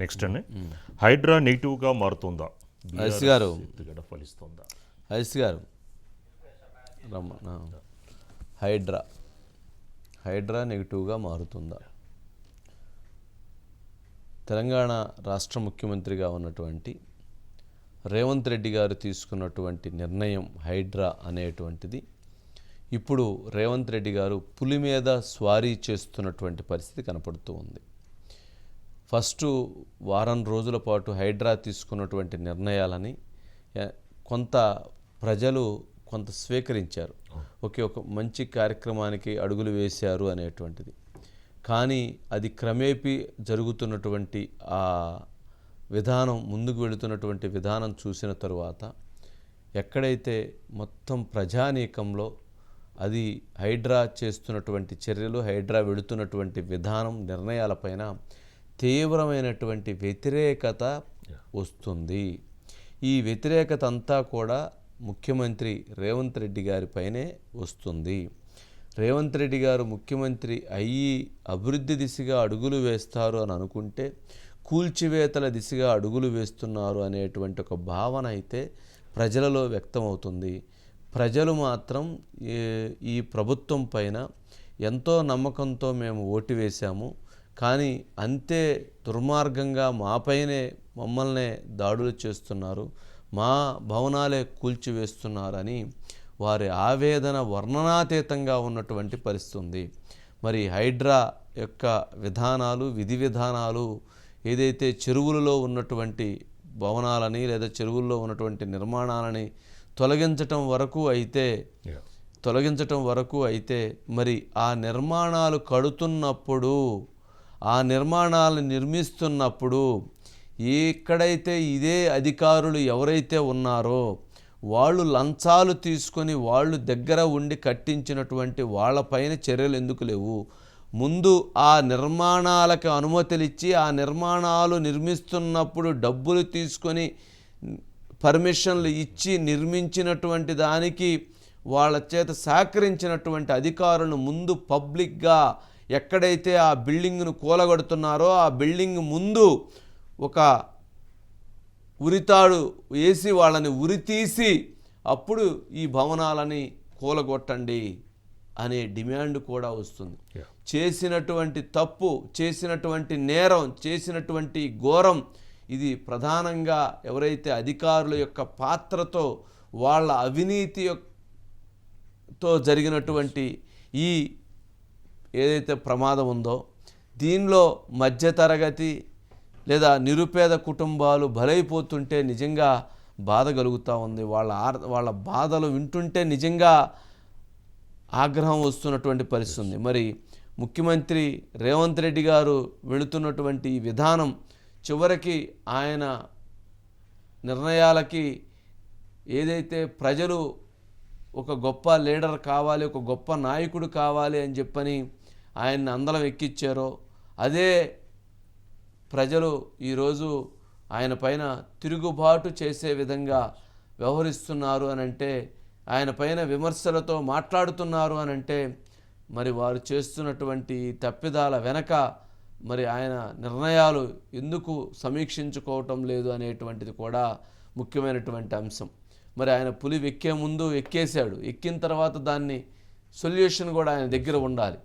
Next అండి హైడ్రా నెగిటివ్గా మారుతుందా? హరీష్ గారు. ఫలిస్తుందా? హరీష్ గారు. హైడ్రా హైడ్రా నెగిటివ్గా మారుతుందా? తెలంగాణ రాష్ట్ర ముఖ్యమంత్రిగా ఉన్నటువంటి రేవంత్ రెడ్డి గారు తీసుకున్నటువంటి నిర్ణయం హైడ్రా అనేటువంటిది. ఇప్పుడు రేవంత్ రెడ్డి గారు పులి మీద స్వారీ చేస్తున్నటువంటి పరిస్థితి కనపడుతూ ఉంది. ఫస్ట్ వారం రోజుల పాటు హైడ్రా తీసుకున్నటువంటి నిర్ణయాలని కొంత ప్రజలు కొంత స్వీకరించారు. ఒకే ఒక మంచి కార్యక్రమానికి అడుగులు వేశారు అనేటువంటిది. కానీ అది క్రమేపీ జరుగుతున్నటువంటి ఆ విధానం ముందుకు వెళుతున్నటువంటి విధానం చూసిన తరువాత ఎక్కడైతే మొత్తం ప్రజానీకంలో అది హైడ్రా చేస్తున్నటువంటి చర్యలు హైడ్రా వెళుతున్నటువంటి విధానం నిర్ణయాలపైన తీవ్రమైనటువంటి వ్యతిరేకత వస్తుంది. ఈ వ్యతిరేకత అంతా కూడా ముఖ్యమంత్రి రేవంత్ రెడ్డి గారిపైనే వస్తుంది. రేవంత్ రెడ్డి గారు ముఖ్యమంత్రి అయ్యి అభివృద్ధి దిశగా అడుగులు వేస్తారు అని అనుకుంటే కూల్చివేతల దిశగా అడుగులు వేస్తున్నారు అనేటువంటి ఒక భావన అయితే ప్రజలలో వ్యక్తమవుతుంది. ప్రజలు మాత్రం ఈ- ఈ ప్రభుత్వం పైన ఎంతో నమ్మకంతో మేము ఓటు వేశాము. కానీ అంతే దుర్మార్గంగా మాపైనే మమ్మల్నే దాడులు చేస్తున్నారు మా భవనాలే కూల్చివేస్తున్నారని వారి ఆవేదన వర్ణనాతీతంగా ఉన్నటువంటి పరిస్థితి ఉంది మరి హైడ్రా యొక్క విధానాలు విధి విధానాలు ఏదైతే చెరువులలో ఉన్నటువంటి భవనాలని లేదా చెరువుల్లో ఉన్నటువంటి నిర్మాణాలని తొలగించటం వరకు అయితే. తొలగించటం వరకు అయితే మరి ఆ నిర్మాణాలు కడుతున్నప్పుడు ఆ నిర్మాణాలు నిర్మిస్తున్నప్పుడు ఎక్కడైతే ఇదే అధికారులు ఎవరైతే ఉన్నారో వాళ్ళు లంచాలు తీసుకొని వాళ్ళు దగ్గర ఉండి కట్టించినటువంటి వాళ్ళపైన చర్యలు ఎందుకు లేవు? ముందు ఆ నిర్మాణాలకు అనుమతులిచ్చి ఆ నిర్మాణాలు నిర్మిస్తున్నప్పుడు డబ్బులు తీసుకొని పర్మిషన్లు ఇచ్చి నిర్మించినటువంటి దానికి వాళ్ళ చేత సహకరించినటువంటి అధికారులను ముందు పబ్లిక్గా ఎక్కడైతే ఆ బిల్డింగ్ను కూలగొడుతున్నారో ఆ బిల్డింగ్ ముందు ఒక ఉరితాడు వేసి వాళ్ళని ఉరితీసి అప్పుడు ఈ భవనాలని కూలగొట్టండి అనే డిమాండ్ కూడా వస్తుంది. చేసినటువంటి తప్పు చేసినటువంటి నేరం చేసినటువంటి ఘోరం ఇది ప్రధానంగా ఎవరైతే అధికారుల యొక్క పాత్రతో వాళ్ళ అవినీతి తో జరిగినటువంటి ఈ ఏదైతే ప్రమాదం ఉందో దీనిలో మధ్యతరగతి లేదా నిరుపేద కుటుంబాలు బలైపోతుంటే నిజంగా బాధ కలుగుతూ ఉంది. వాళ్ళ ఆర్ వాళ్ళ బాధలు వింటుంటే నిజంగా ఆగ్రహం వస్తున్నటువంటి పరిస్థితి ఉంది. మరి ముఖ్యమంత్రి రేవంత్ రెడ్డి గారు వెళుతున్నటువంటి ఈ విధానం చివరికి ఆయన నిర్ణయాలకి ఏదైతే ప్రజలు ఒక గొప్ప లీడర్ కావాలి ఒక గొప్ప నాయకుడు కావాలి అని చెప్పని ఆయన్ని అందలం ఎక్కిచ్చారో అదే ప్రజలు ఈరోజు ఆయన పైన తిరుగుబాటు చేసే విధంగా వ్యవహరిస్తున్నారు అని అంటే ఆయన పైన విమర్శలతో మాట్లాడుతున్నారు అని అంటే మరి వారు చేస్తున్నటువంటి తప్పిదాల వెనక మరి ఆయన నిర్ణయాలు ఎందుకు సమీక్షించుకోవటం లేదు అనేటువంటిది కూడా ముఖ్యమైనటువంటి అంశం. మరి ఆయన పులి ఎక్కే ముందు ఎక్కేశాడు. ఎక్కిన తర్వాత దాన్ని సొల్యూషన్ కూడా ఆయన దగ్గర ఉండాలి.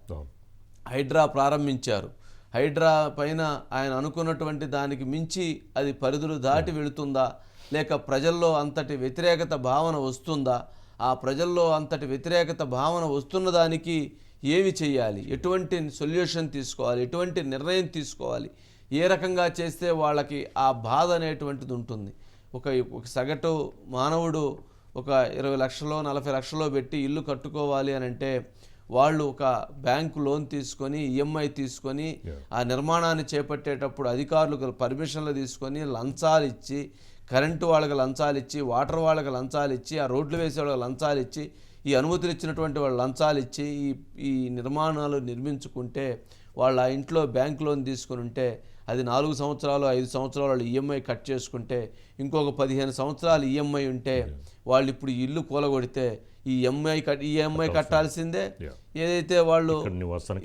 హైడ్రా ప్రారంభించారు. హైడ్రా పైన ఆయన అనుకున్నటువంటి దానికి మించి అది పరిధులు దాటి వెళుతుందా? లేక ప్రజల్లో అంతటి వ్యతిరేకత భావన వస్తుందా? ఆ ప్రజల్లో అంతటి వ్యతిరేకత భావన వస్తున్న దానికి ఏమి చేయాలి? ఎటువంటి సొల్యూషన్ తీసుకోవాలి? ఎటువంటి నిర్ణయం తీసుకోవాలి? ఏ రకంగా చేస్తే వాళ్ళకి ఆ బాధ అనేటువంటిది ఉంటుంది. ఒక ఒక సగటు మానవుడు ఒక ఇరవై లక్షలో నలభై లక్షలో పెట్టి ఇల్లు కట్టుకోవాలి అని అంటే వాళ్ళు ఒక బ్యాంకు లోన్ తీసుకొని ఈఎంఐ తీసుకొని ఆ నిర్మాణాన్ని చేపట్టేటప్పుడు అధికారులకు పర్మిషన్లు తీసుకొని లంచాలు ఇచ్చి కరెంటు వాళ్ళకి లంచాలు ఇచ్చి వాటర్ వాళ్ళకి లంచాలు ఇచ్చి ఆ రోడ్లు వేసే వాళ్ళకి లంచాలు ఇచ్చి ఈ అనుమతులు ఇచ్చినటువంటి వాళ్ళు లంచాలు ఇచ్చి ఈ ఈ నిర్మాణాలు నిర్మించుకుంటే వాళ్ళ ఆ ఇంట్లో బ్యాంక్ లోన్ తీసుకుని ఉంటే అది నాలుగు సంవత్సరాలు ఐదు సంవత్సరాలు వాళ్ళు ఈఎంఐ కట్ చేసుకుంటే ఇంకొక పదిహేను సంవత్సరాలు ఈఎంఐ ఉంటే వాళ్ళు ఇప్పుడు ఈ ఇల్లు కూలగొడితే ఈ ఎంఐ కట్ ఈఎంఐ కట్టాల్సిందే. ఏదైతే వాళ్ళు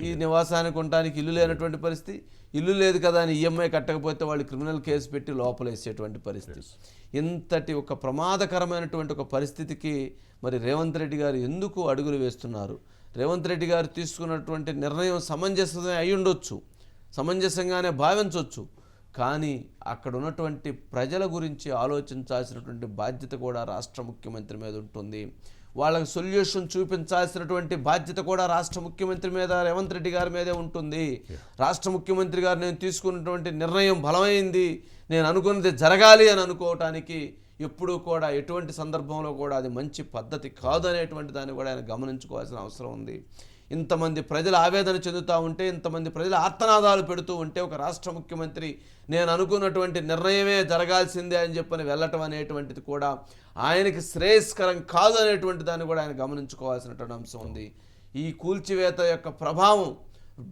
ఈ నివాసానికి ఉండడానికి ఇల్లు లేనటువంటి పరిస్థితి ఇల్లు లేదు కదా అని ఈఎంఐ కట్టకపోతే వాళ్ళు క్రిమినల్ కేసు పెట్టి లోపలేసేటువంటి పరిస్థితి. ఇంతటి ఒక ప్రమాదకరమైనటువంటి ఒక పరిస్థితికి మరి రేవంత్ రెడ్డి గారు ఎందుకు అడుగులు వేస్తున్నారు? రేవంత్ రెడ్డి గారు తీసుకున్నటువంటి నిర్ణయం సమంజసమే అయి ఉండొచ్చు. సమంజసంగానే భావించవచ్చు కానీ అక్కడ ఉన్నటువంటి ప్రజల గురించి ఆలోచించాల్సినటువంటి బాధ్యత కూడా రాష్ట్ర ముఖ్యమంత్రి మీద ఉంటుంది. వాళ్ళకి సొల్యూషన్ చూపించాల్సినటువంటి బాధ్యత కూడా రాష్ట్ర ముఖ్యమంత్రి మీద రేవంత్ రెడ్డి గారి మీదే ఉంటుంది. రాష్ట్ర ముఖ్యమంత్రి గారు నేను తీసుకున్నటువంటి నిర్ణయం బలమైంది. నేను అనుకున్నది జరగాలి అని అనుకోవటానికి ఎప్పుడూ కూడా ఎటువంటి సందర్భంలో కూడా అది మంచి పద్ధతి కాదు అనేటువంటి దాన్ని కూడా ఆయన గమనించుకోవాల్సిన అవసరం ఉంది. ఇంతమంది ప్రజలు ఆవేదన చెందుతూ ఉంటే ఇంతమంది ప్రజలు ఆర్తనాదాలు పెడుతూ ఉంటే ఒక రాష్ట్ర ముఖ్యమంత్రి నేను అనుకున్నటువంటి నిర్ణయమే జరగాల్సిందే అని చెప్పని వెళ్ళటం అనేటువంటిది కూడా ఆయనకి శ్రేయస్కరం కాదు అనేటువంటి దాన్ని కూడా ఆయన గమనించుకోవాల్సినటువంటి అంశం ఉంది. ఈ కూల్చివేత యొక్క ప్రభావం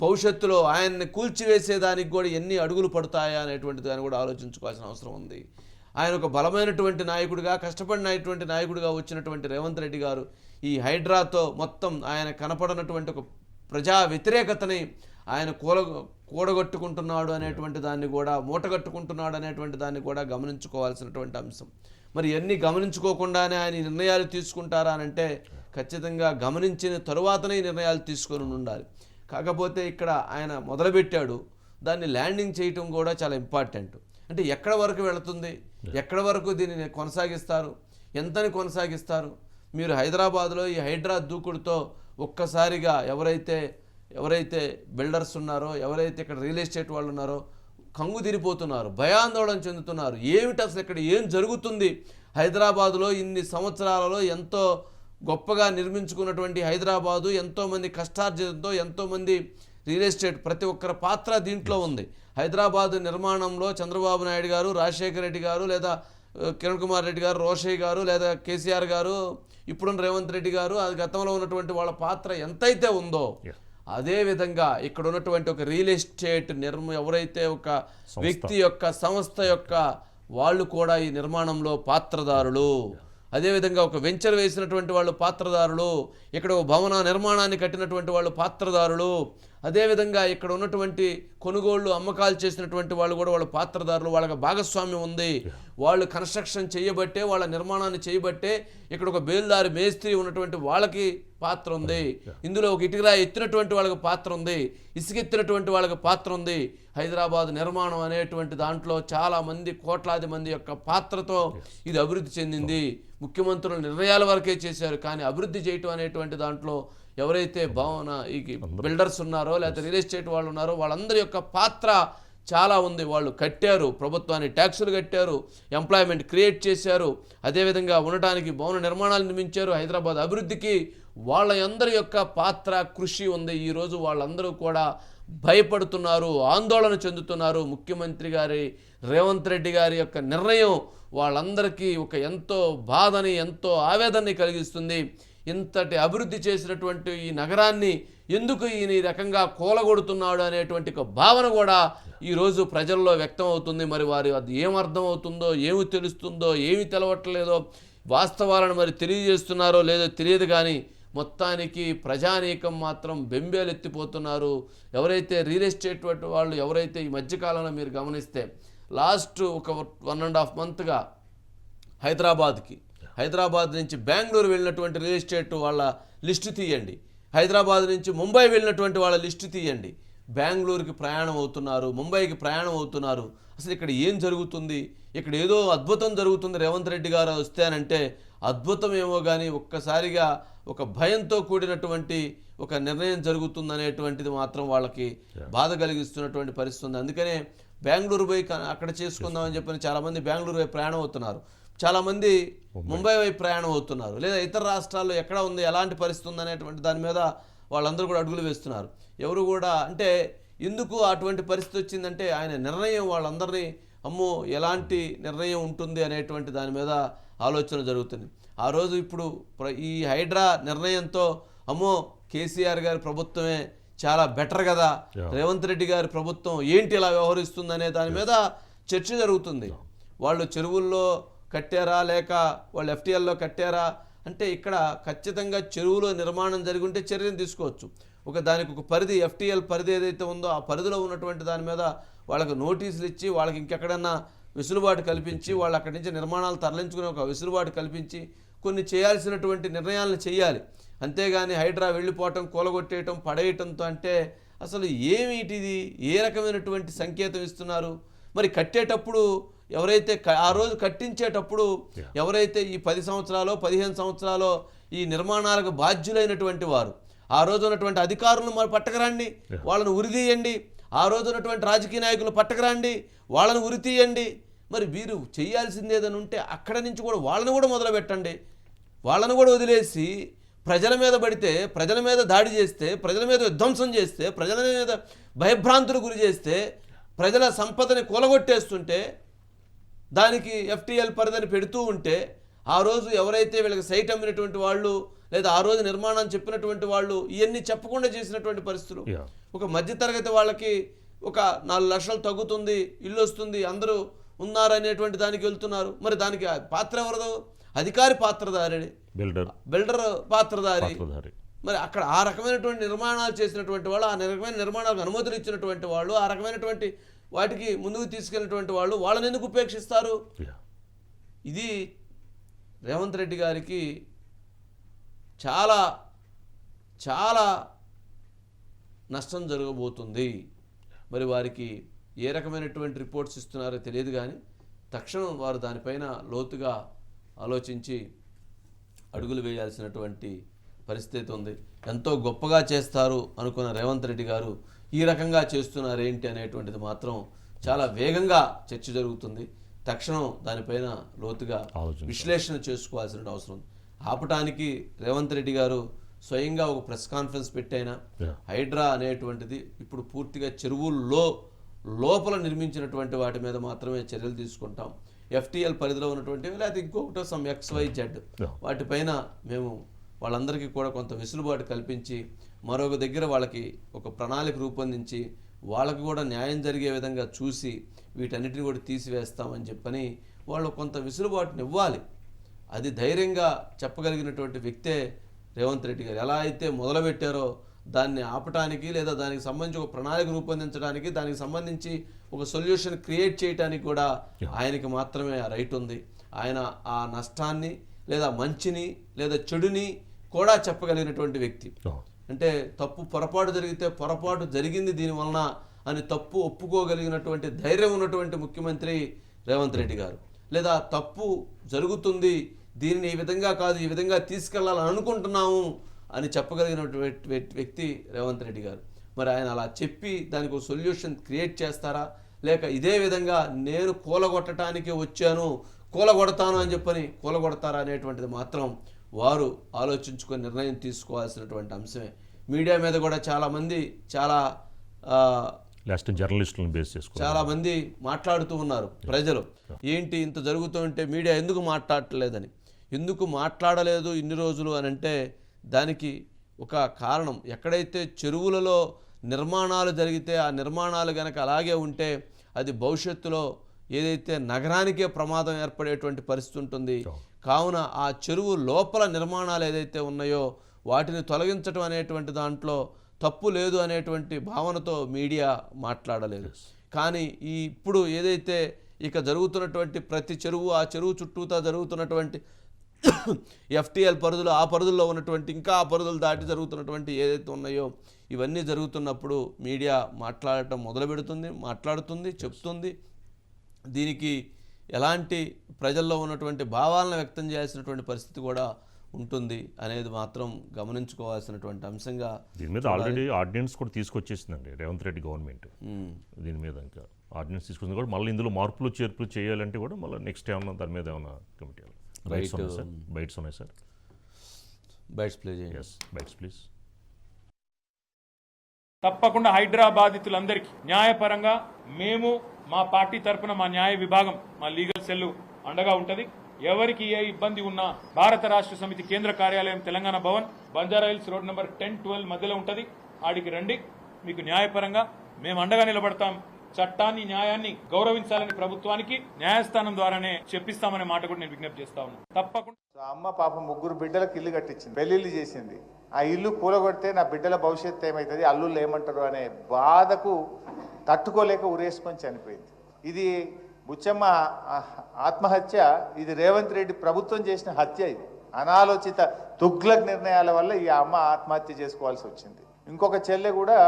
భవిష్యత్తులో ఆయన్ని కూల్చివేసేదానికి కూడా ఎన్ని అడుగులు పడతాయా అనేటువంటి దాన్ని కూడా ఆలోచించుకోవాల్సిన అవసరం ఉంది. ఆయన ఒక బలమైనటువంటి నాయకుడిగా కష్టపడినటువంటి నాయకుడిగా వచ్చినటువంటి రేవంత్ రెడ్డి గారు ఈ హైడ్రాతో మొత్తం ఆయన కనపడనటువంటి ఒక ప్రజా వ్యతిరేకతని ఆయన కూల కూడగట్టుకుంటున్నాడు అనేటువంటి దాన్ని కూడా మూటగట్టుకుంటున్నాడు అనేటువంటి దాన్ని కూడా గమనించుకోవాల్సినటువంటి అంశం. మరి ఎన్ని గమనించుకోకుండానే ఆయన నిర్ణయాలు తీసుకుంటారా అంటే ఖచ్చితంగా గమనించిన తరువాతనే నిర్ణయాలు తీసుకొని ఉండాలి. కాకపోతే ఇక్కడ ఆయన మొదలుపెట్టాడు దాన్ని ల్యాండింగ్ చేయటం కూడా చాలా ఇంపార్టెంట్. అంటే ఎక్కడ వరకు వెళుతుంది ఎక్కడ వరకు దీనిని కొనసాగిస్తారు ఎంతని కొనసాగిస్తారు మీరు హైదరాబాద్లో ఈ హైడ్రా దూకుడుతో ఒక్కసారిగా ఎవరైతే ఎవరైతే బిల్డర్స్ ఉన్నారో ఎవరైతే ఇక్కడ రియల్ ఎస్టేట్ వాళ్ళు ఉన్నారో కంగు తిరిపోతున్నారు భయాందోళన చెందుతున్నారు. ఏమిటి అసలు ఇక్కడ ఏం జరుగుతుంది? హైదరాబాదులో ఇన్ని సంవత్సరాలలో ఎంతో గొప్పగా నిర్మించుకున్నటువంటి హైదరాబాదు ఎంతోమంది కష్టార్జితంతో ఎంతోమంది రియల్ ఎస్టేట్ ప్రతి ఒక్కరి పాత్ర దీంట్లో ఉంది. హైదరాబాద్ నిర్మాణంలో చంద్రబాబు నాయుడు గారు రాజశేఖర రెడ్డి గారు లేదా కిరణ్ కుమార్ రెడ్డి గారు రోషయ్య గారు లేదా కేసీఆర్ గారు ఇప్పుడున్న రేవంత్ రెడ్డి గారు అది గతంలో ఉన్నటువంటి వాళ్ళ పాత్ర ఎంతైతే ఉందో Yeah. అదే విధంగా ఇక్కడ ఉన్నటువంటి ఒక రియల్ ఎస్టేట్ నిర్మ ఎవరైతే ఒక వ్యక్తి యొక్క సంస్థ యొక్క వాళ్ళు కూడా ఈ నిర్మాణంలో పాత్రదారులు. అదేవిధంగా ఒక వెంచర్ వేసినటువంటి వాళ్ళు పాత్రదారులు. ఇక్కడ ఒక భవన నిర్మాణాన్ని కట్టినటువంటి వాళ్ళు పాత్రదారులు. అదేవిధంగా ఇక్కడ ఉన్నటువంటి కొనుగోళ్ళు అమ్మకాలు చేసినటువంటి వాళ్ళు కూడా వాళ్ళ పాత్రదారులు వాళ్ళకి భాగస్వామ్యం ఉంది. వాళ్ళు కన్స్ట్రక్షన్ చేయబట్టే వాళ్ళ నిర్మాణాన్ని చేయబట్టే ఇక్కడ ఒక బేల్దారి మేస్త్రి ఉన్నటువంటి వాళ్ళకి పాత్ర ఉంది. ఇందులో ఒక ఇటుకరా ఎత్తినటువంటి వాళ్ళకి పాత్ర ఉంది. ఇసుకెత్తినటువంటి వాళ్ళకి పాత్ర ఉంది. హైదరాబాద్ నిర్మాణం అనేటువంటి దాంట్లో చాలా మంది కోట్లాది మంది యొక్క పాత్రతో ఇది అభివృద్ధి చెందింది. ముఖ్యమంత్రుల నిర్ణయాల వరకే చేశారు. కానీ అభివృద్ధి చేయటం అనేటువంటి దాంట్లో ఎవరైతే భవన ఈ బిల్డర్స్ ఉన్నారో లేకపోతే రియల్ ఎస్టేట్ వాళ్ళు ఉన్నారో వాళ్ళందరి యొక్క పాత్ర చాలా ఉంది. వాళ్ళు కట్టారు ప్రభుత్వాన్ని ట్యాక్సులు కట్టారు ఎంప్లాయ్మెంట్ క్రియేట్ చేశారు. అదేవిధంగా ఉండటానికి భవన నిర్మాణాలు నిర్మించారు. హైదరాబాద్ అభివృద్ధికి వాళ్ళ అందరి యొక్క పాత్ర కృషి ఉంది. ఈరోజు వాళ్ళందరూ కూడా భయపడుతున్నారు ఆందోళన చెందుతున్నారు. ముఖ్యమంత్రి గారి రేవంత్ రెడ్డి గారి యొక్క నిర్ణయం వాళ్ళందరికీ ఒక ఎంతో బాధని ఎంతో ఆవేదనని కలిగిస్తుంది. ఇంతటి అభివృద్ధి చేసినటువంటి ఈ నగరాన్ని ఎందుకు ఈయన ఈ రకంగా కూలగొడుతున్నాడు అనేటువంటి ఒక భావన కూడా ఈరోజు ప్రజల్లో వ్యక్తం అవుతుంది మరి వారి అది ఏం అవుతుందో ఏమి తెలుస్తుందో ఏమి తెలవట్లేదో వాస్తవాలను మరి తెలియజేస్తున్నారో లేదో తెలియదు కానీ మొత్తానికి ప్రజానీకం మాత్రం బెంబేలెత్తిపోతున్నారు. ఎవరైతే రియల్ ఎస్టేట్ వంటి వాళ్ళు ఎవరైతే ఈ మధ్యకాలంలో మీరు గమనిస్తే లాస్ట్ ఒక వన్ అండ్ హాఫ్ మంత్గా హైదరాబాద్కి హైదరాబాద్ నుంచి బెంగళూరు వెళ్ళినటువంటి రియల్ ఎస్టేట్ వాళ్ళ లిస్టు తీయండి. హైదరాబాద్ నుంచి ముంబై వెళ్ళినటువంటి వాళ్ళ లిస్టు తీయండి. బెంగళూరుకి ప్రయాణం అవుతున్నారు ముంబైకి ప్రయాణం అవుతున్నారు. అసలు ఇక్కడ ఏం జరుగుతుంది? ఇక్కడ ఏదో అద్భుతం జరుగుతుంది రేవంత్ రెడ్డి గారు వస్తేనంటే అద్భుతం ఏమో కానీ ఒక్కసారిగా ఒక భయంతో కూడినటువంటి ఒక నిర్ణయం జరుగుతుందనేటువంటిది మాత్రం వాళ్ళకి బాధ కలిగిస్తున్నటువంటి పరిస్థితి ఉంది అందుకనే బెంగళూరు పోయి అక్కడ చేసుకుందామని చెప్పని చాలామంది బెంగళూరు వైపు ప్రయాణం అవుతున్నారు. చాలామంది ముంబై వైపు ప్రయాణం అవుతున్నారు. లేదా ఇతర రాష్ట్రాల్లో ఎక్కడ ఉంది ఎలాంటి పరిస్థితి ఉంది అనేటువంటి దాని మీద వాళ్ళందరూ కూడా అడుగులు వేస్తున్నారు. ఎవరు కూడా అంటే ఎందుకు అటువంటి పరిస్థితి వచ్చిందంటే ఆయన నిర్ణయం వాళ్ళందరినీ అమ్మో ఎలాంటి నిర్ణయం ఉంటుంది అనేటువంటి దాని మీద ఆలోచన జరుగుతుంది. ఆ రోజు ఇప్పుడు ఈ హైడ్రా నిర్ణయంతో అమ్మో కేసీఆర్ గారి ప్రభుత్వమే చాలా బెటర్ కదా. రేవంత్ రెడ్డి గారి ప్రభుత్వం ఏంటి ఇలా వ్యవహరిస్తుంది అనే దాని మీద చర్చ జరుగుతుంది. వాళ్ళు చెరువుల్లో కట్టారా లేక వాళ్ళు ఎఫ్టీఎల్లో కట్టారా? అంటే ఇక్కడ ఖచ్చితంగా చెరువులో నిర్మాణం జరిగి ఉంటే చర్యను తీసుకోవచ్చు. ఒక దానికి ఒక పరిధి ఎఫ్టీఎల్ పరిధి ఏదైతే ఉందో ఆ పరిధిలో ఉన్నటువంటి దాని మీద వాళ్ళకి నోటీసులు ఇచ్చి వాళ్ళకి ఇంకెక్కడన్నా వెసులుబాటు కల్పించి వాళ్ళు అక్కడి నుంచి నిర్మాణాలు తరలించుకునే ఒక వెసులుబాటు కల్పించి కొన్ని చేయాల్సినటువంటి నిర్ణయాలను చేయాలి. అంతేగాని హైడ్రా వెళ్ళిపోవటం కూలగొట్టేయటం పడేయటంతో అంటే అసలు ఏమిటిది ఏ రకమైనటువంటి సంకేతం ఇస్తున్నారు? మరి కట్టేటప్పుడు ఎవరైతే ఆ రోజు కట్టించేటప్పుడు ఎవరైతే ఈ పది సంవత్సరాలు పదిహేను సంవత్సరాలు ఈ నిర్మాణాలకు బాధ్యులైనటువంటి వారు ఆ రోజు ఉన్నటువంటి అధికారులను మరి పట్టకరండి వాళ్ళని ఉరితీయండి ఆ రోజు ఉన్నటువంటి రాజకీయ నాయకులు పట్టకరండి వాళ్ళని ఉరితీయండి మరి వీరు చేయాల్సింది ఏదైనా ఉంటే అక్కడ నుంచి కూడా వాళ్ళని కూడా మొదలు పెట్టండి వాళ్ళని కూడా వదిలేసి ప్రజల మీద పడితే ప్రజల మీద దాడి చేస్తే ప్రజల మీద విధ్వంసం చేస్తే ప్రజల మీద భయభ్రాంతులు గురి చేస్తే ప్రజల సంపదని కూలగొట్టేస్తుంటే దానికి ఎఫ్టీఎల్ పరిధిని పెడుతూ ఉంటే ఆ రోజు ఎవరైతే వీళ్ళకి సైట్ అమ్మినటువంటి వాళ్ళు లేదా ఆ రోజు నిర్మాణం చెప్పినటువంటి వాళ్ళు ఇవన్నీ చెప్పకుండా చేసినటువంటి పరిస్థితులు. ఒక మధ్యతరగతి వాళ్ళకి ఒక నాలుగు లక్షలు తగ్గుతుంది ఇల్లు వస్తుంది అందరూ ఉన్నారనేటువంటి దానికి వెళ్తున్నారు. మరి దానికి పాత్ర ఎవరదు? అధికారి పాత్రధారి. బిల్డర్ బిల్డర్ పాత్రధారి. మరి అక్కడ ఆ రకమైనటువంటి నిర్మాణాలు చేసినటువంటి వాళ్ళు ఆ రకమైన నిర్మాణాలకు అనుమతులు ఇచ్చినటువంటి వాళ్ళు ఆ రకమైనటువంటి వాటికి ముందుకు తీసుకెళ్ళినటువంటి వాళ్ళు వాళ్ళని ఎందుకు ఉపేక్షిస్తారు. ఇది రేవంత్ రెడ్డి గారికి చాలా చాలా నష్టం జరగబోతుంది. మరి వారికి ఏ రకమైనటువంటి రిపోర్ట్స్ ఇస్తున్నారో తెలియదు కానీ తక్షణం వారు దానిపైన లోతుగా ఆలోచించి అడుగులు వేయాల్సినటువంటి పరిస్థితి ఉంది. ఎంతో గొప్పగా చేస్తారు అనుకున్న రేవంత్ రెడ్డి గారు. ఈ రకంగా చేస్తున్నారేంటి అనేటువంటిది మాత్రం చాలా వేగంగా చర్చ జరుగుతుంది తక్షణం దానిపైన లోతుగా. విశ్లేషణ చేసుకోవాల్సిన అవసరం ఉంది ఆపటానికి రేవంత్ రెడ్డి గారు స్వయంగా ఒక ప్రెస్ కాన్ఫరెన్స్ పెట్టైనా. హైడ్రా అనేటువంటిది ఇప్పుడు పూర్తిగా చెరువుల్లో లోపల నిర్మించినటువంటి వాటి మీద మాత్రమే చర్యలు తీసుకుంటాం ఎఫ్టీఎల్ పరిధిలో ఉన్నటువంటివి లేకపోతే ఇంకొకటో సమ్ ఎక్స్ వై జెడ్. వాటిపైన మేము వాళ్ళందరికీ కూడా కొంత వెసులుబాటు కల్పించి మరొక దగ్గర వాళ్ళకి ఒక ప్రణాళిక రూపొందించి వాళ్ళకి కూడా న్యాయం జరిగే విధంగా చూసి వీటన్నిటిని కూడా తీసివేస్తామని చెప్పని వాళ్ళు కొంత వెసులుబాటుని ఇవ్వాలి. అది ధైర్యంగా చెప్పగలిగినటువంటి వ్యక్తే రేవంత్ రెడ్డి గారు. ఎలా అయితే మొదలుపెట్టారో దాన్ని ఆపటానికి లేదా దానికి సంబంధించి ఒక ప్రణాళిక రూపొందించడానికి దానికి సంబంధించి ఒక సొల్యూషన్ క్రియేట్ చేయడానికి కూడా ఆయనకి మాత్రమే ఆ రైట్ ఉంది. ఆయన ఆ నష్టాన్ని లేదా మంచిని లేదా చెడుని కూడా చెప్పగలిగినటువంటి వ్యక్తి. అంటే తప్పు పొరపాటు జరిగితే పొరపాటు జరిగింది దీనివలన అని తప్పు ఒప్పుకోగలిగినటువంటి ధైర్యం ఉన్నటువంటి ముఖ్యమంత్రి రేవంత్ రెడ్డి గారు. లేదా తప్పు జరుగుతుంది దీనిని ఈ విధంగా కాదు ఈ విధంగా తీసుకెళ్ళాలని అనుకుంటున్నాము అని చెప్పగలిగినటువంటి వ్యక్తి రేవంత్ రెడ్డి గారు. మరి ఆయన అలా చెప్పి దానికి ఒక సొల్యూషన్ క్రియేట్ చేస్తారా? లేక ఇదే విధంగా నేను కూలగొట్టడానికి వచ్చాను కూలగొడతాను అని చెప్పని కూలగొడతారా అనేటువంటిది మాత్రం వారు ఆలోచించుకొని నిర్ణయం తీసుకోవాల్సినటువంటి అంశమే. మీడియా మీద కూడా చాలామంది చాలా లాస్ట్ జర్నలిస్టులను బేస్ చేసుకుని చాలా మంది మాట్లాడుతూ ఉన్నారు ప్రజలు. ఏంటి ఇంత జరుగుతుంటే మీడియా ఎందుకు మాట్లాడలేదని? ఎందుకు మాట్లాడలేదు ఇన్ని రోజులు అని అంటే దానికి ఒక కారణం. ఎక్కడైతే చెరువులలో నిర్మాణాలు జరిగితే ఆ నిర్మాణాలు గనక అలాగే ఉంటే అది భవిష్యత్తులో ఏదైతే నగరానికే ప్రమాదం ఏర్పడేటువంటి పరిస్థితి ఉంటుంది కావున ఆ చెరువు లోపల నిర్మాణాలు ఏదైతే ఉన్నాయో వాటిని తొలగించడం అనేటువంటి దాంట్లో తప్పు లేదు అనేటువంటి భావనతో మీడియా మాట్లాడలేదు. కానీ ఈ ఇప్పుడు ఏదైతే ఇక జరుగుతున్నటువంటి ప్రతి చెరువు ఆ చెరువు చుట్టూతా జరుగుతున్నటువంటి ఎఫ్టీఎల్ పరిధులు ఆ పరిధుల్లో ఉన్నటువంటి ఇంకా ఆ పరిధులు దాటి జరుగుతున్నటువంటి ఏదైతే ఉన్నాయో ఇవన్నీ జరుగుతున్నప్పుడు మీడియా మాట్లాడటం మొదలు పెడుతుంది మాట్లాడుతుంది చెప్తుంది. దీనికి ఎలాంటి ప్రజల్లో ఉన్నటువంటి భావాలను వ్యక్తం చేయాల్సినటువంటి పరిస్థితి కూడా ఉంటుంది అనేది మాత్రం గమనించుకోవాల్సినటువంటి అంశంగా దీని మీద ఆల్రెడీ ఆర్డినెన్స్ కూడా తీసుకొచ్చేసిందండి రేవంత్ రెడ్డి గవర్నమెంట్ దీని మీద ఇంకా ఆర్డినెన్స్ తీసుకుంది కూడా మళ్ళీ ఇందులో మార్పులు చేర్పులు చేయాలంటే కూడా మళ్ళీ నెక్స్ట్ ఏమన్నా దాని మీద ఏమన్నా కమిటీ బైట్స్ ఉన్నాయి సార్? బైట్స్ ఉన్నాయి సార్? బైట్స్ ప్లే చేయండి. ఎస్ బైట్స్ ప్లీజ్ తప్పకుండా బాధితులందరికీ న్యాయపరంగా మేము మా పార్టీ తరపున మా న్యాయ విభాగం మా లీగల్ సెల్ అండగా ఉంటుంది. ఎవరికి ఏ ఇబ్బంది ఉన్నా భారత రాష్ట్ర సమితి కేంద్ర కార్యాలయం Telangana Bhavan Banjara hills road number ten twelve మధ్యలో ఉంటుంది. ఆడికి రండి. మీకు న్యాయపరంగా మేము అండగా నిలబడతాం. చట్టాన్ని న్యాయాన్ని గౌరవించాలని ప్రభుత్వానికి న్యాయస్థానం ద్వారానే చెప్పిస్తామనే మాట కూడా నేను విజ్ఞప్తి చేస్తా ఉన్నాను తప్పకుండా. అమ్మ పాపం ముగ్గురు బిడ్డలకు ఇల్లు కట్టించింది. పెళ్ళిళ్ళు చేసింది. ఆ ఇల్లు కూలగొడితే నా బిడ్డల భవిష్యత్తు ఏమవుతుంది అల్లుళ్ళు ఏమంటారు అనే బాధకు తట్టుకోలేక ఉరేసుకొని చనిపోయింది. ఇది బుచ్చమ్మ ఆత్మహత్య ఇది రేవంత్ రెడ్డి ప్రభుత్వం చేసిన హత్య ఇది. అనాలోచిత తుగ్లక్ నిర్ణయాల వల్ల ఈ అమ్మ ఆత్మహత్య చేసుకోవాల్సి వచ్చింది. ఇంకొక చెల్లె కూడా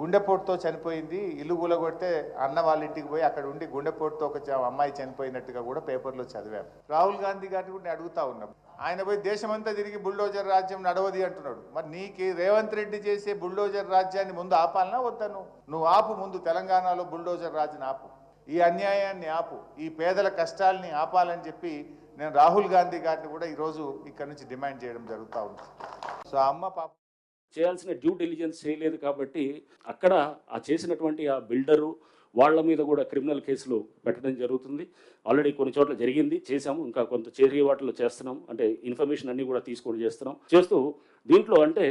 గుండెపోటుతో చనిపోయింది. ఇల్లు గులగొడితే అన్న వాళ్ళ ఇంటికి పోయి అక్కడ ఉండి గుండెపోటుతో ఒక అమ్మాయి చనిపోయినట్టుగా కూడా పేపర్లో చదివాం. రాహుల్ గాంధీ గారిని కూడా నేను అడుగుతా ఉన్నాం. ఆయన పోయి దేశమంతా తిరిగి బుల్డోజర్ రాజ్యం నడవది అంటున్నాడు. మరి నీకు రేవంత్ రెడ్డి చేసే బుల్డోజర్ రాజ్యాన్ని ముందు ఆపాలనా వద్దను నువ్వు ఆపు ముందు తెలంగాణలో బుల్డోజర్ రాజ్యం ఆపు. ఈ అన్యాయాన్ని ఆపు. ఈ పేదల కష్టాల్ని ఆపాలని చెప్పి నేను రాహుల్ గాంధీ గారిని కూడా ఈరోజు ఇక్కడ నుంచి డిమాండ్ చేయడం జరుగుతూ ఉంది. సో ఆ అమ్మ పాప చేయాల్సిన డ్యూ డెలిజెన్స్ చేయలేదు కాబట్టి అక్కడ ఆ చేసినటువంటి ఆ బిల్డరు వాళ్ళ మీద కూడా క్రిమినల్ కేసులు పెట్టడం జరుగుతుంది. ఆల్రెడీ కొన్ని చోట్ల జరిగింది చేశాము. ఇంకా కొంత చేరిగే వాటిలో చేస్తున్నాం అంటే ఇన్ఫర్మేషన్ అన్ని కూడా తీసుకొని చేస్తున్నాం. చేస్తూ దీంట్లో అంటే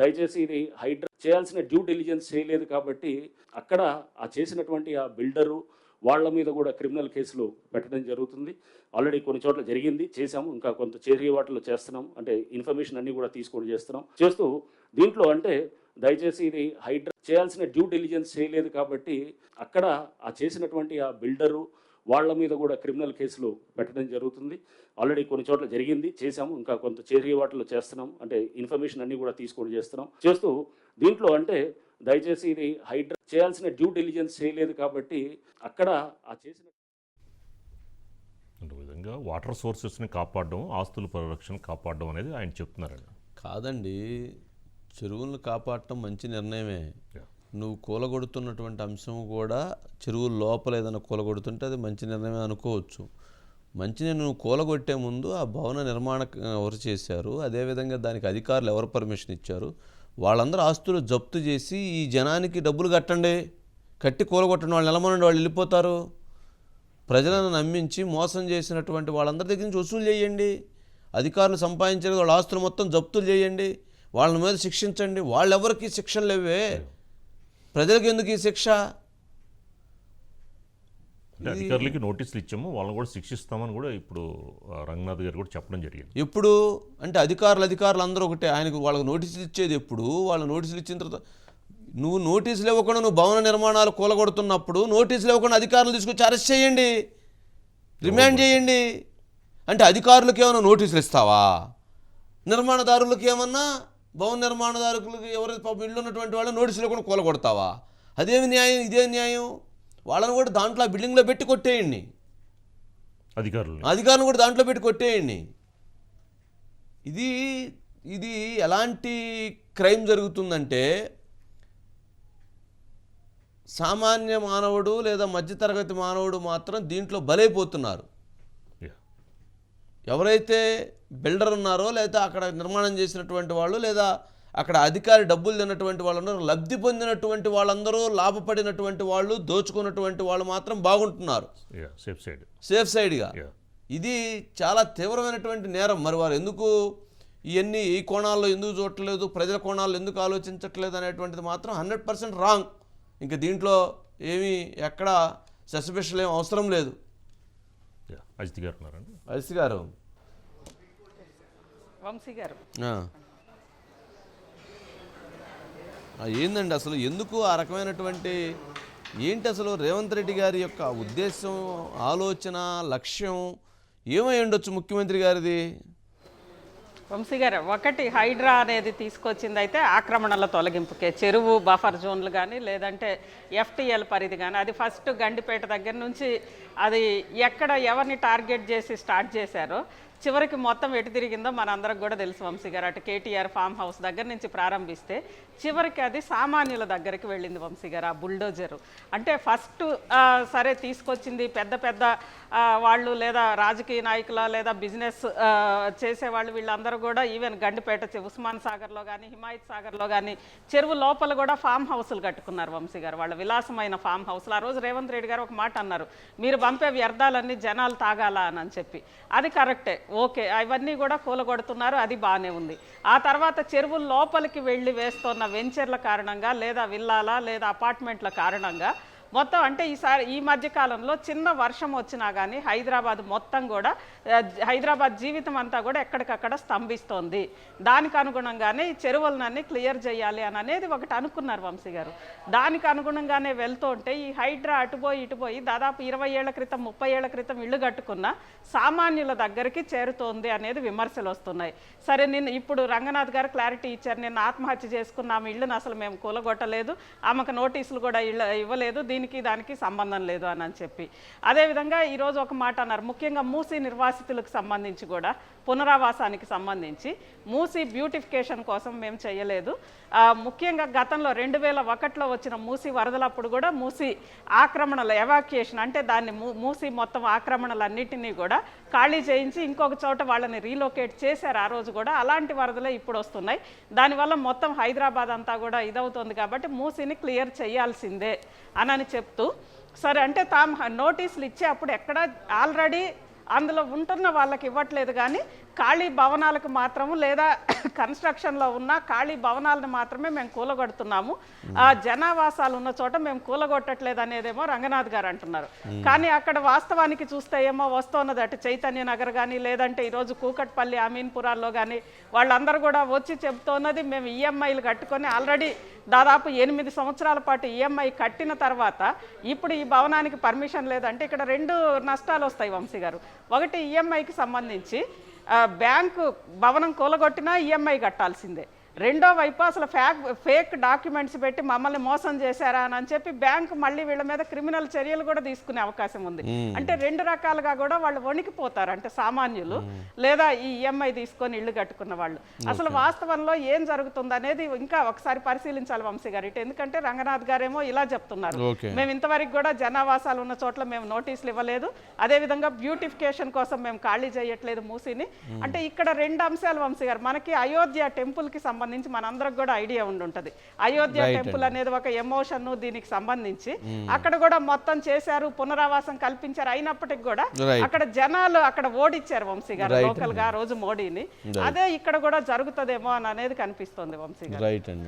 దయచేసి ఇది హైడ్రా చేయాల్సిన డ్యూ డెలిజెన్స్ చేయలేదు కాబట్టి అక్కడ ఆ చేసినటువంటి ఆ బిల్డరు వాళ్ళ మీద కూడా క్రిమినల్ కేసులు పెట్టడం జరుగుతుంది. ఆల్రెడీ కొన్ని చోట్ల జరిగింది చేశాము. ఇంకా కొంత చేరిగే వాటిలో చేస్తున్నాం. అంటే ఇన్ఫర్మేషన్ అన్ని కూడా తీసుకొని చేస్తున్నాం. చేస్తూ దీంట్లో అంటే దయచేసి ఇది హైడ్రా చేయాల్సిన డ్యూ డిలిజెన్స్ చేయలేదు కాబట్టి అక్కడ ఆ చేసినటువంటి ఆ బిల్డరు వాళ్ళ మీద కూడా క్రిమినల్ కేసులు పెట్టడం జరుగుతుంది. ఆల్రెడీ కొన్ని చోట్ల జరిగింది చేశాము. ఇంకా కొంత చేరిగే వాటిలో చేస్తున్నాం. అంటే ఇన్ఫర్మేషన్ అన్ని కూడా తీసుకొని చేస్తున్నాం. చేస్తూ దీంట్లో అంటే దయచేసి ఇది హైడ్రా చేయాల్సిన డ్యూ డిలిజెన్స్ చేయలేదు కాబట్టి అక్కడ ఆ చేసిన అంటే విధంగా వాటర్ సోర్సెస్ని కాపాడడం ఆస్తుల పరిరక్షణ కాపాడడం అనేది ఆయన చెప్తున్నారండి. కాదండి. చెరువులను కాపాడటం మంచి నిర్ణయమే. నువ్వు కూలగొడుతున్నటువంటి అంశం కూడా చెరువుల లోపల ఏదైనా కూలగొడుతుంటే అది మంచి నిర్ణయమే అనుకోవచ్చు. మంచిని నువ్వు కూలగొట్టే ముందు ఆ భవన నిర్మాణ ఎవరు చేశారు అదేవిధంగా దానికి అధికారులు ఎవరు పర్మిషన్ ఇచ్చారు వాళ్ళందరూ ఆస్తులు జప్తు చేసి ఈ జనానికి డబ్బులు కట్టండి. కట్టి కూలగొట్టండి. వాళ్ళు నిలమనండి వాళ్ళు వెళ్ళిపోతారు. ప్రజలను నమ్మించి మోసం చేసినటువంటి వాళ్ళందరి దగ్గర నుంచి వసూలు చేయండి. అధికారులు సంపాదించిన వాళ్ళ ఆస్తులు మొత్తం జప్తులు చేయండి. వాళ్ళ మీద శిక్షించండి. వాళ్ళెవరికి శిక్షలు లేవే? ప్రజలకు ఎందుకు ఈ శిక్ష? అంటే అధికారులకి నోటీసులు ఇచ్చాము. వాళ్ళని కూడా శిక్షిస్తామని కూడా ఇప్పుడు రంగనాథ్ గారు కూడా చెప్పడం జరిగింది. ఎప్పుడు? అంటే అధికారులు అధికారులు అందరూ ఒకటే. ఆయనకు వాళ్ళకి నోటీసులు ఇచ్చేది ఎప్పుడు? వాళ్ళు నోటీసులు ఇచ్చిన తర్వాత నువ్వు నోటీసులు ఇవ్వకుండా నువ్వు భవన నిర్మాణాలు కూలగొడుతున్నప్పుడు నోటీసులు ఇవ్వకుండా అధికారులు తీసుకొచ్చి అరెస్ట్ చేయండి. రిమాండ్ చేయండి. అంటే అధికారులకు ఏమైనా నోటీసులు ఇస్తావా? నిర్మాణదారులకు ఏమన్నా భవన నిర్మాణదారులకు ఎవరైతే పాపం ఇల్లు ఉన్నటువంటి వాళ్ళు నోటీసులు ఇవ్వకుండా కూలగొడతావా? అదేమి న్యాయం? ఇదే న్యాయం? వాళ్ళని కూడా దాంట్లో బిల్డింగ్లో పెట్టి కొట్టేయండి. అధికారులు. అధికారులను కూడా దాంట్లో పెట్టి కొట్టేయండి. ఇది ఇది ఎలాంటి క్రైమ్ జరుగుతుందంటే సామాన్య మానవుడు లేదా మధ్యతరగతి మానవుడు మాత్రం దీంట్లో బలైపోతున్నారు. ఎవరైతే బిల్డర్ ఉన్నారో లేదా అక్కడ నిర్మాణం చేసినటువంటి వాళ్ళు లేదా అక్కడ అధికారి డబ్బులు తిన్నటువంటి వాళ్ళు ఉన్నారు లబ్ధి పొందినటువంటి వాళ్ళందరూ లాభపడినటువంటి వాళ్ళు దోచుకున్నటువంటి వాళ్ళు మాత్రం బాగుంటున్నారు. సేఫ్ సైడ్ సేఫ్ సైడ్గా ఇది చాలా తీవ్రమైనటువంటి నేరం. మరి వారు ఎందుకు ఇవన్నీ ఈ కోణాల్లో ఎందుకు చూడట్లేదు ప్రజల కోణాల్లో ఎందుకు ఆలోచించట్లేదు అనేటువంటిది మాత్రం హండ్రెడ్ పర్సెంట్ రాంగ్. ఇంకా దీంట్లో ఏమీ ఎక్కడ సస్పెషల్ ఏం అవసరం లేదు. అజిత్ గారు ఉన్నారండి. అరిసి గారు. వంశీ గారు. ఏందండి అసలు ఎందుకు ఆ రకమైనటువంటి ఏంటి అసలు రేవంత్ రెడ్డి గారి యొక్క ఉద్దేశం ఆలోచన లక్ష్యం? ఏమై ఉండొచ్చు ముఖ్యమంత్రి గారిది? వంశీ గారు ఒకటి హైడ్రా అనేది తీసుకొచ్చింది అయితే ఆక్రమణల తొలగింపుకే. చెరువు బఫర్ జోన్లు కానీ లేదంటే ఎఫ్టీఎల్ పరిధి కానీ అది ఫస్ట్ గండిపేట దగ్గర నుంచి అది ఎక్కడ ఎవరిని టార్గెట్ చేసి స్టార్ట్ చేశారో చివరికి మొత్తం ఎటు తిరిగిందో మనందరికి కూడా తెలుసు వంశీ గారు. అటు కేటీఆర్ ఫామ్ హౌస్ దగ్గర నుంచి ప్రారంభిస్తే చివరికి అది సామాన్యుల దగ్గరికి వెళ్ళింది వంశీ గారు ఆ బుల్డోజరు. అంటే ఫస్ట్ సరే తీసుకొచ్చింది పెద్ద పెద్ద వాళ్ళు లేదా రాజకీయ నాయకుల లేదా బిజినెస్ చేసేవాళ్ళు వీళ్ళందరూ కూడా ఈవెన్ గండిపేట చె- ఉస్మాన్ సాగర్లో కానీ హిమాయత్ సాగర్లో కానీ చెరువు లోపల కూడా ఫామ్ హౌస్లు కట్టుకున్నారు వంశీ గారు. వాళ్ళ విలాసమైన ఫామ్ హౌస్లు. ఆ రోజు రేవంత్ రెడ్డి గారు ఒక మాట అన్నారు మీరు పంపే వ్యర్థాలన్నీ జనాలు తాగాలా అని చెప్పి. అది కరెక్టే. ఓకే అవన్నీ కూడా కూలగొడుతున్నారు అది బాగానే ఉంది. ఆ తర్వాత చెరువు లోపలికి వెళ్ళి వేస్తున్న వెంచర్ల కారణంగా లేదా విల్లాల లేదా అపార్ట్మెంట్ల కారణంగా మొత్తం అంటే ఈసారి ఈ మధ్య కాలంలో చిన్న వర్షం వచ్చినా కానీ హైదరాబాద్ మొత్తం కూడా హైదరాబాద్ జీవితం అంతా కూడా ఎక్కడికక్కడ స్తంభిస్తోంది. దానికి అనుగుణంగానే ఈ చెరువులనన్నీ క్లియర్ చేయాలి అని అనేది ఒకటి అనుకున్నారు వంశీ గారు. దానికి అనుగుణంగానే వెళ్తూ ఉంటే ఈ హైడ్రా అటుపోయి ఇటుపోయి దాదాపు ఇరవై ఏళ్ళ క్రితం ముప్పై ఏళ్ళ క్రితం ఇల్లు కట్టుకున్న సామాన్యుల దగ్గరికి చేరుతోంది అనేది విమర్శలు వస్తున్నాయి. సరే నిన్న ఇప్పుడు రంగనాథ్ గారు క్లారిటీ ఇచ్చారు. నేను ఆత్మహత్య చేసుకున్న. ఆమె అసలు మేము కూలగొట్టలేదు. ఆమెకు నోటీసులు కూడా ఇళ్ళ ఇవ్వలేదు. దీనికి దానికి సంబంధం లేదు అని అని చెప్పి. అదేవిధంగా ఈరోజు ఒక మాట అన్నారు. ముఖ్యంగా మూసీ నిర్వాసితులకు సంబంధించి కూడా పునరావాసానికి సంబంధించి మూసి బ్యూటిఫికేషన్ కోసం మేము చేయలేదు ముఖ్యంగా గతంలో రెండు వేల ఒకటిలో వచ్చిన మూసీ వరదలప్పుడు కూడా మూసి ఆక్రమణల ఎవాక్యుయేషన్ అంటే దాన్ని మూ- మూసీ మొత్తం ఆక్రమణలన్నిటినీ కూడా ఖాళీ చేయించి ఇంకొక చోట వాళ్ళని రీలొకేట్ చేశారు ఆ రోజు కూడా. అలాంటి వరదలే ఇప్పుడు వస్తున్నాయి. దానివల్ల మొత్తం హైదరాబాద్ అంతా కూడా ఇదవుతుంది కాబట్టి మూసీని క్లియర్ చేయాల్సిందే అనని చెప్తూ సరే అంటే తాము నోటీసులు ఇచ్చే అప్పుడు ఎక్కడ ఆల్రెడీ అందులో ఉంటున్న వాళ్ళకి ఇవ్వట్లేదు కానీ ఖాళీ భవనాలకు మాత్రము లేదా కన్స్ట్రక్షన్లో ఉన్న ఖాళీ భవనాలను మాత్రమే మేము కూలగొడుతున్నాము. ఆ జనావాసాలు ఉన్న చోట మేము కూలగొట్టట్లేదు అనేదేమో రంగనాథ్ గారు అంటున్నారు. కానీ అక్కడ వాస్తవానికి చూస్తే ఏమో వస్తున్నది అటు చైతన్య నగర్ కానీ లేదంటే ఈరోజు కూకట్పల్లి అమీన్పురాల్లో కానీ వాళ్ళందరూ కూడా వచ్చి చెప్తున్నది మేము ఈఎంఐలు కట్టుకొని ఆల్రెడీ దాదాపు ఎనిమిది సంవత్సరాల పాటు ఈఎంఐ కట్టిన తర్వాత ఇప్పుడు ఈ భవనానికి పర్మిషన్ లేదంటే ఇక్కడ రెండు నష్టాలు వస్తాయి వంశీ గారు. ఒకటి ఈఎంఐకి సంబంధించి బ్యాంకు భవనం కూలగొట్టినా ఈఎంఐ కట్టాల్సిందే. రెండో వైపు అసలు ఫ్యాక్ ఫేక్ డాక్యుమెంట్స్ పెట్టి మమ్మల్ని మోసం చేశారా అని చెప్పి బ్యాంకు మళ్ళీ వీళ్ళ మీద క్రిమినల్ చర్యలు కూడా తీసుకునే అవకాశం ఉంది. అంటే రెండు రకాలుగా కూడా వాళ్ళు వణికిపోతారు. అంటే సామాన్యులు లేదా ఈ ఈఎంఐ తీసుకొని ఇల్లు కట్టుకున్న వాళ్ళు. అసలు వాస్తవంలో ఏం జరుగుతుంది అనేది ఇంకా ఒకసారి పరిశీలించాలి వంశీ గారు. ఇటు ఎందుకంటే రంగనాథ్ గారేమో ఇలా చెప్తున్నారు. మేము ఇంతవరకు కూడా జనావాసాలు ఉన్న చోట్ల మేము నోటీసులు ఇవ్వలేదు. అదేవిధంగా బ్యూటిఫికేషన్ కోసం మేము ఖాళీ చేయట్లేదు మూసిని. అంటే ఇక్కడ రెండు అంశాలు వంశీ గారు. మనకి అయోధ్య టెంపుల్కి సంబంధించి మనందరికి కూడా ఐడియా ఉండి ఉంటది. అయోధ్య టెంపుల్ అనేది ఒక ఎమోషన్ దీనికి సంబంధించి అక్కడ కూడా మొత్తం చేశారు పునరావాసం కల్పించారు అయినప్పటికి కూడా. అక్కడ జనాలు అక్కడ ఓడిచ్చారు వంశీ గారు. లోకల్గా రోజు మోడీని. అదే ఇక్కడ కూడా జరుగుతుందేమో అని అనేది కనిపిస్తుంది వంశీ గారు.